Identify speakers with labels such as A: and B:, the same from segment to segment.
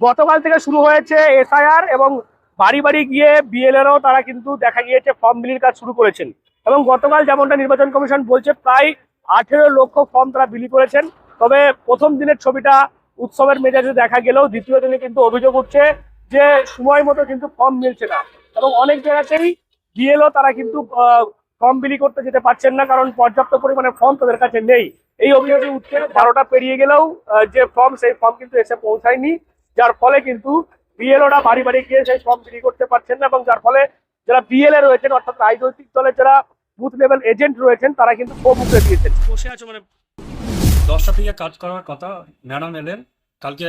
A: গতকাল থেকে শুরু হয়েছে এসআইআর এবং বাড়ি বাড়ি গিয়ে বিএলএরও তারা কিন্তু দেখা গিয়েছে ফর্ম বিলির কাজ শুরু করেছেন। এবং গতকাল যেমনটা নির্বাচন কমিশন বলছে, প্রায় আঠেরো লক্ষ ফর্ম তারা বিলি করেছেন। তবে প্রথম দিনের ছবিটা উৎসবের মেজাজে দেখা গেলেও দ্বিতীয় দিনে কিন্তু অভিযোগ উঠছে যে সময় মতো কিন্তু ফর্ম মিলছে না। এবং অনেক জায়গাতেই বিএলও তারা কিন্তু ফর্ম বিলি করতে যেতে পারছেন না, কারণ পর্যাপ্ত পরিমাণে ফর্ম তাদের কাছে নেই। এই অভিযোগে উঠছে, বারোটা পেরিয়ে গেলেও যে ফর্ম সেই ফর্ম কিন্তু এসে পৌঁছায়নি। যার ফলে কিন্তু বিএলওরা বাড়ি বাড়ি গিয়ে সেই ফর্ম বিলি করতে পারছেন না এবং যার ফলে যারা বিএলএ রয়েছেন, অর্থাৎ রাজনৈতিক দলের যারা বুথ লেভেল এজেন্ট রয়েছেন, তারা কিন্তু উঠে দিয়েছেন। বসে আছে মানে
B: দশটা থেকে কাজ করার কথা, ম্যাডাম এলেন। কালকে,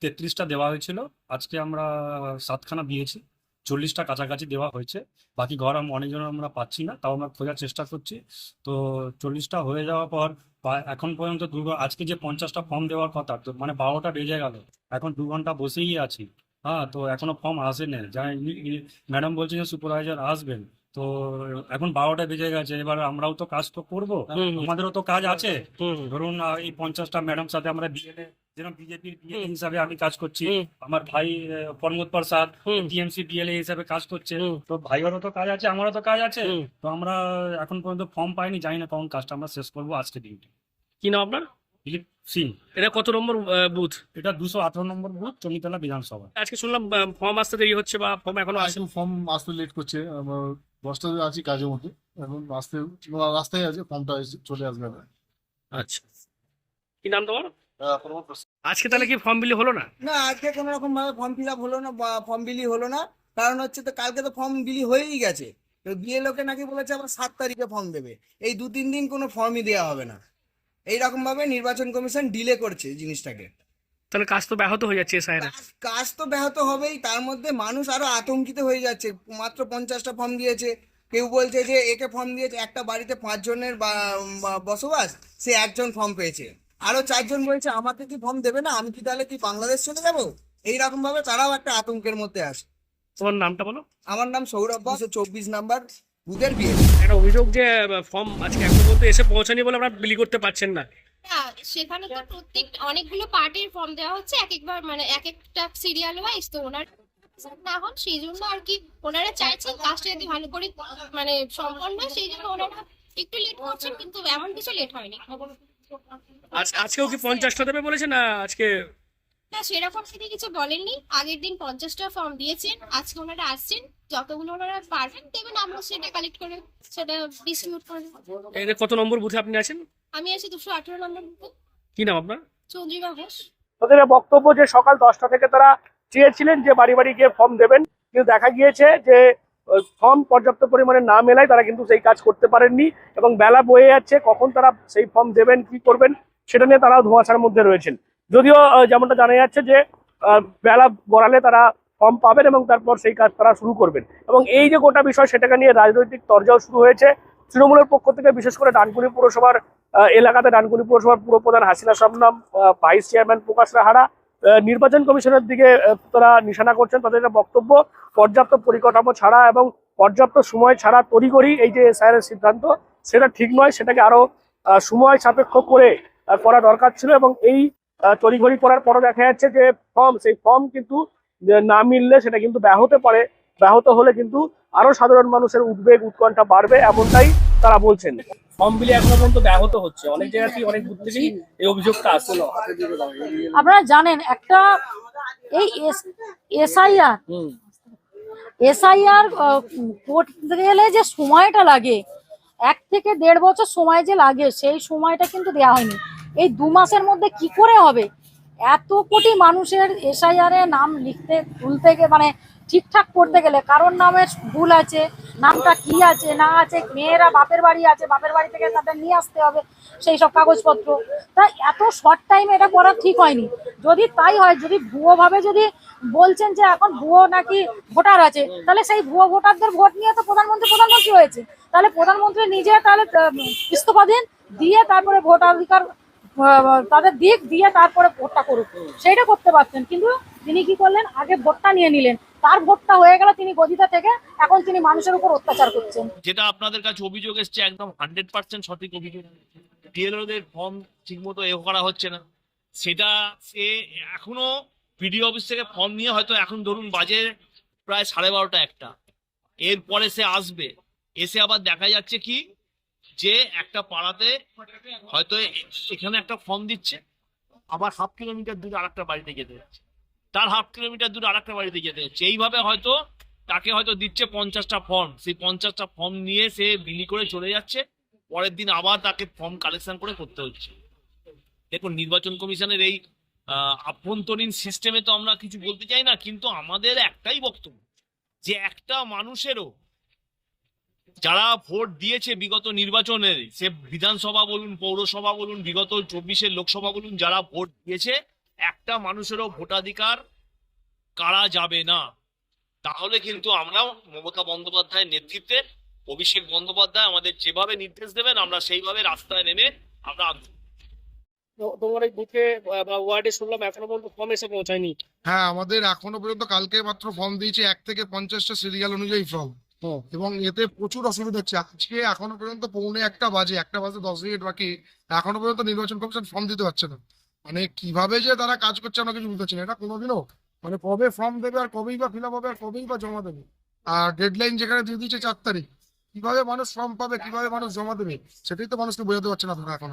B: তেত্রিশটা দেওয়া হয়েছিল। আজকে আমরা সাতখানা দিয়েছি। চল্লিশটা কাছাকাছি দেওয়া হয়েছে। বাকি ঘর অনেকজন আমরা পাচ্ছি না, তাও আমরা খোঁজার চেষ্টা করছি। তো চল্লিশটা হয়ে যাওয়ার পর বা- এখন পর্যন্ত দু আজকে যে পঞ্চাশটা ফর্ম দেওয়ার কথা, তো মানে বারোটা বেজে গেল। এখন দু ঘণ্টা বসেই আছি। হ্যাঁ তো এখনও ফর্ম আসেনি। যা ম্যাডাম বলছেন যে সুপারভাইজার আসবেন। তো এখন বারোটা বেজে গেছে এবার আমরাও তো কাজ তো করব। আমাদেরও তো কাজ আছে। ধরুন এই পঞ্চাশটা ম্যাডাম সাথে আমরা বিএলএ যেরকম বিজেপির বিএলএ হিসাবে আমি কাজ করছি। আমার ভাই প্রমোদ প্রসাদ। টিএমসি বিএলএ হিসাবে কাজ করছে। তো ভাইয়েরও তো কাজ আছে আমারও তো কাজ আছে। তো আমরা এখন পর্যন্ত ফর্ম পাইনি জানি না কখন কাজটা আমরা শেষ করব আজকে ডিউটি
A: কি নাম আপনার?
B: সিং
A: এটা কত নম্বর বুথ?
B: এটা দুশো আঠারো নম্বর বুথ চমিতলা বিধানসভা।
A: আজকে শুনলাম ফর্ম আসতে দেরি হচ্ছে বা ফর্ম এখনও আসে
C: ফর্ম আসতে লেট করছে আমরা দশটা আছি কাজের মধ্যে এখন আসতে রাস্তায় আছে ফর্মটা চলে আসবে না
A: আচ্ছা। কি নাম তোমার? আজকে তাহলে কি ফর্ম বিলি হলো না?
D: না আজকে কোনো রকম ভাবে ফর্ম ফিল আপ হলো না বা ফর্ম বিলি হলো না। কারণ হচ্ছে তো কালকে তো ফর্ম বিলি হয়েই গেছে। তো লোকে নাকি বলেছে আবার সাত তারিখে ফর্ম দেবে। এই দু তিন দিন কোনো ফর্মই দেওয়া হবে না। এইরকম ভাবে নির্বাচন কমিশন ডিলে করছে জিনিসটাকে।
A: তাহলে কাজ তো ব্যাহত হয়ে যাচ্ছে
D: কাজ- তো ব্যাহত হবেই তার মধ্যে মানুষ আরও আতঙ্কিত হয়ে যাচ্ছে। মাত্র পঞ্চাশটা ফর্ম দিয়েছে কেউ বলছে যে একে ফর্ম দিয়েছে একটা বাড়িতে পাঁচজনের বসবাস সে একজন ফর্ম পেয়েছে। আরও চারজন বলছে আমাকে কি ফর্ম দেবে না? আমি কি তাহলে কি বাংলাদেশ চলে যাব? এইরকম ভাবে তারাও একটা আতঙ্কের মধ্যে আসে
A: তোমার নামটা বলো।
D: আমার নাম সৌরভ দুশো চব্বিশ নাম্বার। বুধের বিয়ে।
A: একটা অভিযোগ যে ফর্ম আজকে এখনও পর্যন্ত এসে পৌঁছানি বলে আপনারা বিলি করতে পারছেন না।
E: সেখানে তো প্রত্যেক অনেকগুলো পার্টির ফর্ম দেওয়া হচ্ছে এক একবার মানে এক একটা সিরিয়াল ওয়াইজ তো ওনার না হন সেই জন্য আর কি ওনারা চাইছেন কাজটা যদি ভালো করে মানে সম্পন্ন হয় সেই জন্য ওনারা একটু লেট করছেন কিন্তু এমন কিছু লেট হয়নি।
A: আজ আজকেও কি পঞ্চাশটা দেবে বলেছে না আজকে
E: না সেরকম তিনি কিছু বলেননি। আগের দিন পঞ্চাশটা ফর্ম দিয়েছেন আজকে ওনারা আসছেন যতগুলো ওনারা পারবেন দেবেন আমরা সেটা কালেক্ট করে সেটা ডিস্ট্রিবিউট করে দেবো।
A: কত নম্বর বুথে আপনি আছেন?
E: আমি আছি দুশো আঠেরো নম্বর বুথে,
A: কি নাম আপনার?
E: চন্দ্রিমা ঘোষ।
A: তাদের বক্তব্য যে সকাল দশটা থেকে তারা চেয়েছিলেন যে বাড়ি বাড়ি গিয়ে ফর্ম দেবেন কিন্তু দেখা গিয়েছে যে ফর্ম পর্যাপ্ত পরিমাণে না মেলায় তারা কিন্তু সেই কাজ করতে পারেননি এবং বেলা বয়ে যাচ্ছে কখন তারা সেই ফর্ম দেবেন কি করবেন সেটা নিয়ে তারা ধোঁয়াশার মধ্যে রয়েছেন। যদিও যেমনটা জানা যাচ্ছে যে বেলা গড়ালে তারা ফর্ম পাবেন এবং তারপর সেই কাজ তারা শুরু করবেন। এবং এই যে গোটা বিষয় সেটাকে নিয়ে রাজনৈতিক তরজাও শুরু হয়েছে। তৃণমূলের পক্ষ থেকে বিশেষ করে ডানকুনি পুরসভার এলাকাতে ডানকুনি পুরসভার পুরপ্রধান হাসিনা আহ, ভাইস চেয়ারম্যান প্রকাশ রাহারা নির্বাচন কমিশনের দিকে তারা নিশানা করছেন। তাদের একটা বক্তব্য পর্যাপ্ত পরিকাঠামো ছাড়া এবং পর্যাপ্ত সময় ছাড়া তড়িঘড়ি এই যে এসআইআর সিদ্ধান্ত সেটা ঠিক নয়। সেটাকে আরও আহ, সময় সাপেক্ষ করে করা দরকার ছিল এবং এই তড়িঘড়ি করার পরও দেখা যাচ্ছে যে ফর্ম সেই ফর্ম কিন্তু না মিললে সেটা কিন্তু ব্যাহত পারে ব্যাহত হলে কিন্তু আরও সাধারণ মানুষের উদ্বেগ উৎকণ্ঠা বাড়বে এমনটাই তারা বলছেন। ফর্ম বিলি এখনও পর্যন্ত ব্যাহত হচ্ছে। অনেক জায়গাতেই অনেক বুথ থেকেই এই অভিযোগটা আসছিল।
F: আপনারা জানেন একটা এই এসআইআর এসআইআর করতে গেলে যে সময়টা লাগে এক থেকে দেড় বছর সময় যে লাগে সেই সময়টা কিন্তু দেওয়া হয়নি। এই দু মাসের মধ্যে কি করে হবে? এত কোটি মানুষের এসআইআর নাম লিখতে, তুলতে গে মানে ঠিকঠাক করতে গেলে কারোর নামের ভুল আছে, নামটা কি আছে, না আছে, মেয়েরা বাপের বাড়ি আছে, বাপের বাড়ি থেকে তাদের নিয়ে আসতে হবে সেই সব কাগজপত্র। তা এত শর্ট টাইম এটা করা ঠিক হয়নি। যদি তাই হয়, যদি ভুয়োভাবে যদি বলছেন যে এখন ভুয়ো নাকি ভোটার আছে, তাহলে সেই ভুয়ো ভোটারদের ভোট নিয়ে তো প্রধানমন্ত্রী প্রধানমন্ত্রী হয়েছে। তাহলে প্রধানমন্ত্রী নিজে তাহলে ইস্তফা দিন, দিয়ে তারপরে ভোটাধিকার তাদের দিক দিয়ে তারপরে ভোটটা করুক। সেইটা করতে পারতেন কিন্তু তিনি কি করলেন? আগে ভোটটা নিয়ে নিলেন। তার ভোটটা হয়ে গেল তিনি গদিতা থেকে, এখন তিনি মানুষের উপর অত্যাচার করছেন।
G: যেটা আপনাদের কাছে অভিযোগ এসছে, একদম হান্ড্রেড পার্সেন্ট সঠিক অভিযোগ। ডিএলওদের ফর্ম ঠিকমতো এ করা হচ্ছে না। সেটা সে এখনও বিডিও অফিস থেকে ফর্ম নিয়ে হয়তো এখন ধরুন বাজে প্রায় সাড়ে বারোটা, একটা। এরপরে সে আসবে। এসে আবার দেখা যাচ্ছে কি যে একটা পাড়াতে হয়তো এখানে একটা ফর্ম দিচ্ছে, আবার হাফ কিলোমিটার দূরে আর একটা বাড়িতে যেতে হচ্ছে তার হাফ কিলোমিটার দূরে আর একটা বাড়িতে যেতে হচ্ছে এইভাবে হয়তো তাকে হয়তো দিচ্ছে পঞ্চাশটা ফর্ম সেই পঞ্চাশটা ফর্ম নিয়ে সে বিলি করে চলে যাচ্ছে। পরের দিন আবার তাকে ফর্ম কালেকশন করে করতে হচ্ছে। দেখুন, নির্বাচন কমিশনের এই আভ্যন্তরীণ সিস্টেমে তো আমরা কিছু বলতে চাই না, কিন্তু আমাদের একটাই বক্তব্য, যে একটা মানুষেরও যারা ভোট দিয়েছে বিগত নির্বাচনের সে বিধানসভা বলুন পৌরসভা বলুন বিগত চব্বিশের লোকসভা বলুন যারা ভোট দিয়েছে একটা মানুষেরও ভোটাধিকার কারা যাবে না। তাহলে কিন্তু আমরা মমতা বন্দ্যোপাধ্যায়ের নেতৃত্বে অভিষেক বন্দ্যোপাধ্যায় আমাদের যেভাবে নির্দেশ দেবেন আমরা সেইভাবে রাস্তায় নেমে আমরা
A: তোমার এই বুথে বা ওয়ার্ডে শুনলাম এখনও পর্যন্ত ফর্ম এসে পৌঁছায়নি।
C: হ্যাঁ আমাদের এখনও পর্যন্ত কালকে মাত্র ফর্ম দিয়েছে এক থেকে পঞ্চাশটা সিরিয়াল অনুযায়ী ফর্ম। এবং এতে প্রচুর অসুবিধা হচ্ছে। আজকে এখনও পর্যন্ত পৌনে একটা বাজে একটা বাজে দশ মিনিট বাকি। এখনও পর্যন্ত নির্বাচন কমিশন ফর্ম দিতে পারছে না। মানে কীভাবে যে তারা কাজ করছে আমরা কিছু বুঝতে পারছি না। এটা কোনোদিনও মানে কবে ফর্ম দেবে আর কবেই বা ফিল হবে আর কবেই বা জমা দেবে। আর ডেডলাইন যেখানে দিয়ে দিচ্ছে চার তারিখ, কীভাবে মানুষ ফর্ম পাবে, কীভাবে মানুষ জমা দেবে, সেটাই তো মানুষকে বোঝাতে পারছে না তারা এখন।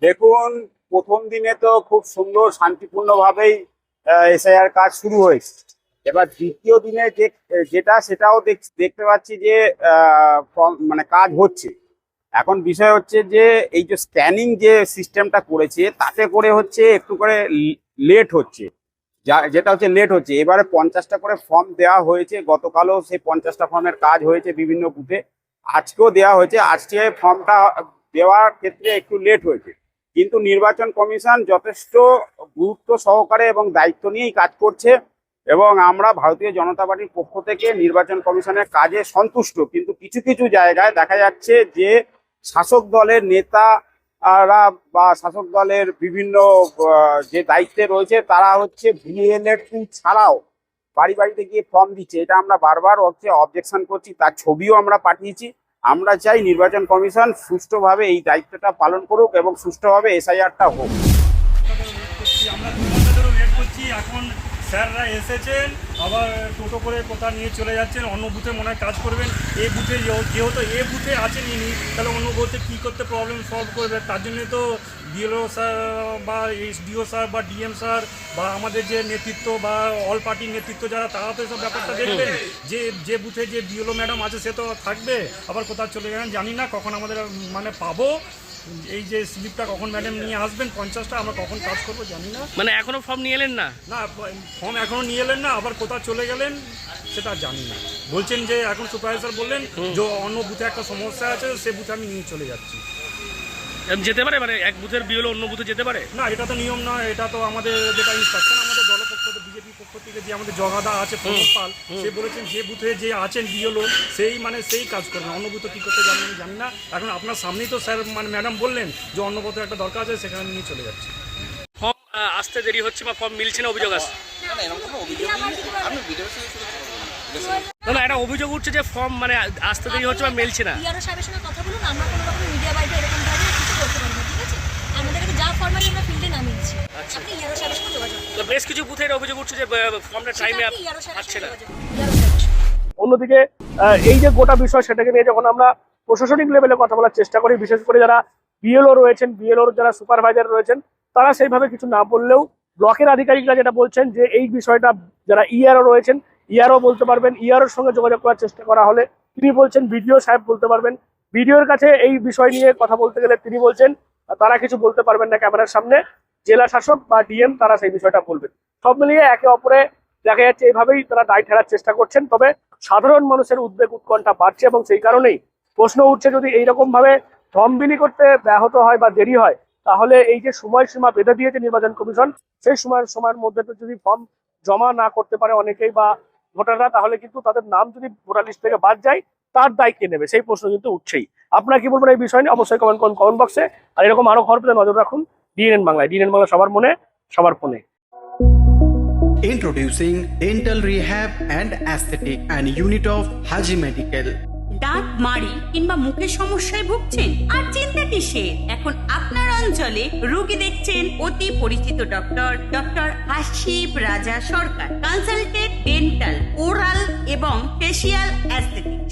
H: দেখুন, প্রথম দিনে তো খুব সুন্দর, শান্তিপূর্ণভাবেই এসআইআর কাজ শুরু হয়েছে। এবার দ্বিতীয় দিনে যে, যেটা, সেটাও দেখ- দেখতে পাচ্ছি যে মানে কাজ হচ্ছে। এখন বিষয় হচ্ছে যে, এই যে স্ক্যানিং যে সিস্টেমটা করেছে, তাতে করে হচ্ছে একটু করে লেট হচ্ছে। যা, যেটা হচ্ছে লেট হচ্ছে। এবারে পঞ্চাশটা করে ফর্ম দেওয়া হয়েছে। গতকালও সেই পঞ্চাশটা ফর্মের কাজ হয়েছে বিভিন্ন বুথে আজকেও দেওয়া হয়েছে। আজকে ফর্মটা দেওয়ার ক্ষেত্রে একটু লেট হয়েছে। কিন্তু নির্বাচন কমিশন যথেষ্ট গুরুত্ব সহকারে এবং দায়িত্ব নিয়েই কাজ করছে এবং আমরা ভারতীয় জনতা পার্টির পক্ষ থেকে নির্বাচন কমিশনের কাজে সন্তুষ্ট। কিন্তু কিছু কিছু জায়গায় দেখা যাচ্ছে যে শাসক দলের নেতারা বা শাসক দলের বিভিন্ন যে দায়িত্বে রয়েছে তারা হচ্ছে ভিএলএটি ছাড়াও বাড়ি বাড়িতে গিয়ে ফর্ম দিচ্ছে। এটা আমরা বারবার হচ্ছে অবজেকশন করছি। তার ছবিও আমরা পাঠিয়েছি। আমরা চাই নির্বাচন কমিশন সুষ্ঠুভাবে এই দায়িত্বটা পালন করুক এবং সুষ্ঠুভাবে এসআইআরটা হোক।
B: স্যাররা এসেছেন, আবার টোটো করে কোথাও নিয়ে চলে যাচ্ছেন, অন্য বুথে মনে হয় কাজ করবেন। এ বুথে যেহ- যেহেতু এ বুথে আছেন ইনি তাহলে অন্য বুথে কী করতে প্রবলেম সলভ করবে? তার জন্যে তো বিএলও স্যার বা এসডিও স্যার বা ডিএম স্যার বা আমাদের যে নেতৃত্ব বা অল পার্টির নেতৃত্ব যারা, তারা তো এসব ব্যাপারটা দেখবেন। যে যে বুথে যে বিএলও ম্যাডাম আছে, সে তো থাকবে, আবার কোথাও চলে যাবেন জানি না কখন আমাদের মানে পাবো। এই যে স্লিপটা কখন ম্যাডাম নিয়ে আসবেন? পঞ্চাশটা আমরা কখন কাজ করব জানি না।
G: মানে এখনও ফর্ম নিয়ে এলেন না?
B: না ফর্ম এখনও নিয়ে এলেন না আবার কোথাও চলে গেলেন সেটা জানি না। বলছেন যে এখন সুপারভাইজার বললেন যে অন্য বুথে একটা সমস্যা আছে সে বুথে আমি নিয়ে চলে যাচ্ছি।
G: যেতে পারে? মানে এক বুথের বিএলও অন্য বুথে যেতে পারে?
B: না এটা তো নিয়ম নয় এটা তো আমাদের যেটা ইনস্ট্রাকশন আমাদের দলপক্ষ থেকে বিজেপি পক্ষ থেকে যে আমাদের জগাদা আছে প্রমোদ পাল সে বলেছেন যে বুথে যে আছেন বিএলও সেই মানে সেই কাজ করবেন অন্য বুথে কী করতে জানেন আমি জানি না। এখন আপনার সামনেই তো স্যার মানে ম্যাডাম বললেন যে অন্য বুথে একটা দরকার আছে সেখানে নিয়ে চলে যাচ্ছে।
G: ফর্ম আসতে দেরি হচ্ছে বা ফর্ম মিলছে না অভিযোগ আসছে না না একটা অভিযোগ উঠছে যে ফর্ম মানে আসতে দেরি হচ্ছে বা মিলছে না।
I: কথা বলুন আমরা কোনো রকম মিডিয়া বাইরে এরকম ভাবে কিছু করতে পারব না, ঠিক আছে আমাদেরকে যা ফর্মালি আমরা ফিল্ডে নামিয়ে দিচ্ছি আপনি ইয়ারো সাহেবের সঙ্গে যোগাযোগ করুন।
G: তো বেশ কিছু বুথের অভিযোগ উঠছে যে ফর্মটা টাইমে
I: সঙ্গে
G: না।
A: অন্যদিকে আহ, এই যে গোটা বিষয় সেটাকে নিয়ে যখন আমরা প্রশাসনিক লেভেলে কথা বলার চেষ্টা করি বিশেষ করে যারা বিএলও রয়েছেন বিএলওর যারা সুপারভাইজার রয়েছেন তারা সেইভাবে কিছু না বললেও ব্লকের আধিকারিকরা যেটা বলছেন যে এই বিষয়টা যারা ইআরও রয়েছেন ইআরও বলতে পারবেন ইআরওর সঙ্গে যোগাযোগ করার চেষ্টা করা হলে তিনি বলছেন বিডিও সাহেব বলতে পারবেন। বিডিওর কাছে এই বিষয় নিয়ে কথা বলতে গেলে তিনি বলছেন তারা কিছু বলতে পারবেন না ক্যামেরার সামনে। জেলা শাসক বা ডিএম তারা সেই বিষয়টা বলবেন। সব মিলিয়ে একে অপরে দেখা যাচ্ছে এইভাবেই তারা দায় ঠেলার চেষ্টা করছেন, তবে সাধারণ মানুষের উদ্বেগ উৎকণ্ঠা বাড়ছে এবং সেই কারণেই প্রশ্ন উঠছে যদি এইরকম ভাবে ফর্ম বিলি করতে ব্যাহত হয় বা দেরি হয়, তাহলে এই যে সময়সীমা বেঁধে দিয়েছে নির্বাচন কমিশন, সেই সময়ের সময়ের মধ্যে তো যদি ফর্ম জমা না করতে পারে অনেকেই বা ভোটাররা, তাহলে কিন্তু তাদের নাম যদি ভোটার লিস্ট থেকে বাদ যায়, তার দায় কে নেবে? সেই প্রশ্ন কিন্তু উঠছেই। আপনারা কি বলবেন এই বিষয় নিয়ে? অবশ্যই কমেন্ট করুন কমেন্ট বক্সে আর এরকম আরও খবর পেতে নজর রাখুন। ডিএনএন বাংলায় ডিএনএন বাংলা সবার মনে সবার ফোনে।
J: Introducing Dental Rehab and Aesthetic and Unit of Haji Medical.
K: দাঁত মাড়ি কিংবা মুখের সমস্যায় ভুগছেন আর চিন্তা কিসের? এখন আপনার অঞ্চলে রোগী দেখছেন অতি পরিচিত doctor doctor Hasib Raja Sarkar consulted dental oral এবং ফেসিয়াল অ্যাস্থেটিক